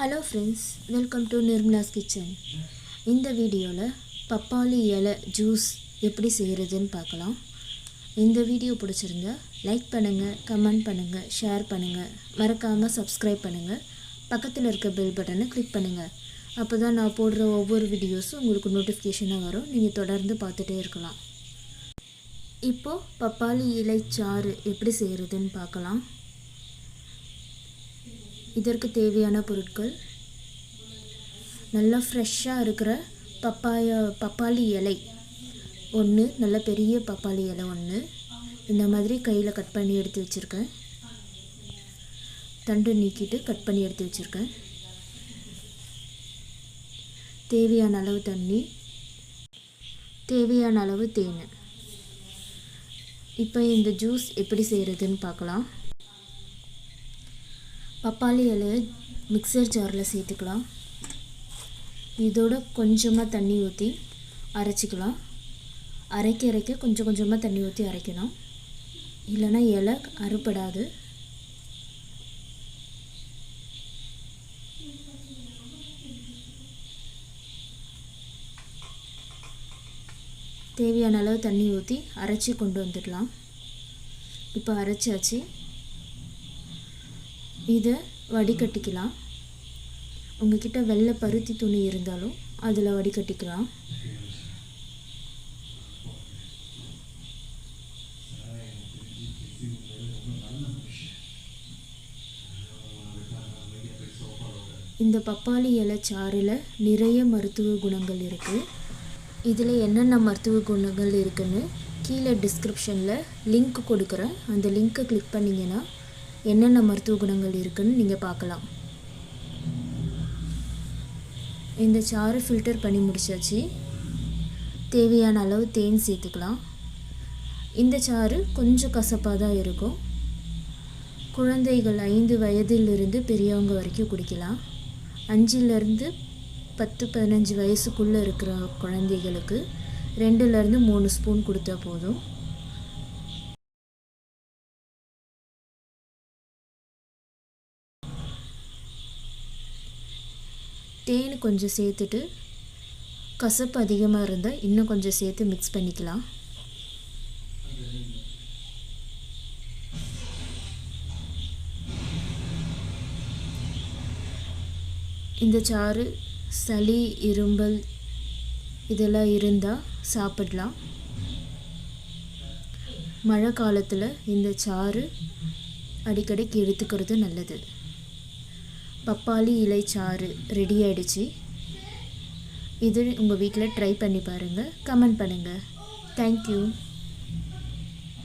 Hello friends welcome to Nirmala's kitchen இந்த வீடியோவில் பப்பாளி இலை ஜூஸ் எப்படி செய்கிறதுன்னு பார்க்கலாம். இந்த வீடியோ பிடிச்சிருந்தா லைக் பண்ணுங்கள் கமெண்ட் பண்ணுங்கள் ஷேர் பண்ணுங்கள் மறக்காமல் சப்ஸ்கிரைப் பண்ணுங்கள் பக்கத்தில் இருக்க பெல் பட்டனை கிளிக் பண்ணுங்கள் அப்போ தான் நான் போடுற ஒவ்வொரு வீடியோஸும் உங்களுக்கு நோட்டிஃபிகேஷனாக வரும். நீங்கள் தொடர்ந்து பார்த்துட்டே இருக்கலாம். இப்போது பப்பாளி இலை சாறு எப்படி செய்கிறதுன்னு பார்க்கலாம். இதற்கு தேவையான பொருட்கள். நல்லா ஃப்ரெஷ்ஷாக இருக்கிற பப்பாயா பப்பாளி இலை. ஒன்று நல்ல பெரிய பப்பாளி இலை ஒன்று இந்த மாதிரி கையில் கட் பண்ணி எடுத்து வச்சுருக்கேன். தண்டு நீக்கிட்டு கட் பண்ணி எடுத்து வச்சுருக்கேன். தேவையான அளவு தண்ணி. தேவையான அளவு தேன். இப்போ இந்த ஜூஸ் எப்படி செய்கிறதுன்னு பார்க்கலாம். பப்பாளி இலையை மிக்சர் ஜாரில் சேர்த்துக்கலாம். இதோட கொஞ்சமாக தண்ணி ஊற்றி அரைச்சிக்கலாம். அரைக்க அரைக்க கொஞ்சம் கொஞ்சமாக தண்ணி ஊற்றி அரைக்கணும். இல்லைன்னா இலை அறுப்படாது தேவையான அளவு தண்ணி ஊற்றி அரைச்சி கொண்டு வந்துடலாம். இப்போ அரைச்சாச்சு. இதை வடிகட்டிக்கலாம். உங்ககிட்ட வெள்ளை பருத்தி துணி இருந்தாலும் அதில் வடிகட்டிக்கலாம். இந்த பப்பாளி இலை சாறில் நிறைய மருத்துவ குணங்கள் இருக்குது இதில் என்னென்ன மருத்துவ குணங்கள் இருக்குன்னு கீழே டிஸ்கிரிப்ஷனில் லிங்க் கொடுக்குறேன். அந்த லிங்க்கை கிளிக் பண்ணிங்கன்னா என்னென்ன மருத்துவ குணங்கள் இருக்குன்னு நீங்கள் பார்க்கலாம். இந்த சாறு ஃபில்டர் பண்ணி முடிச்சாச்சு. தேவையான அளவு தேன் சேர்த்துக்கலாம். இந்த சாறு கொஞ்சம் கசப்பாக தான் இருக்கும். குழந்தைகள் ஐந்து வயதிலிருந்து பெரியவங்க வரைக்கும் குடிக்கலாம். அஞ்சுலேருந்து பத்து பதினஞ்சு வயசுக்குள்ளே இருக்கிற குழந்தைகளுக்கு ரெண்டுலேருந்து மூணு ஸ்பூன் கொடுத்தா போதும். தேன் கொஞ்சம் சேர்த்துட்டு கசப்பு அதிகமாக இருந்தால் இன்னும் கொஞ்சம் சேர்த்து மிக்ஸ் பண்ணிக்கலாம். இந்த சாறு சளி இரும்பல் இதெல்லாம் இருந்தால் சாப்பிடலாம். மழை காலத்தில் இந்த சாறு அடிக்கடிக்கு எடுத்துக்கிறது நல்லது. பப்பாளி இலை சாறு ரெடி ஆகிடுச்சு இது உங்கள் வீட்டில் ட்ரை பண்ணி பாருங்கள் கமெண்ட் பண்ணுங்கள் தேங்க்யூ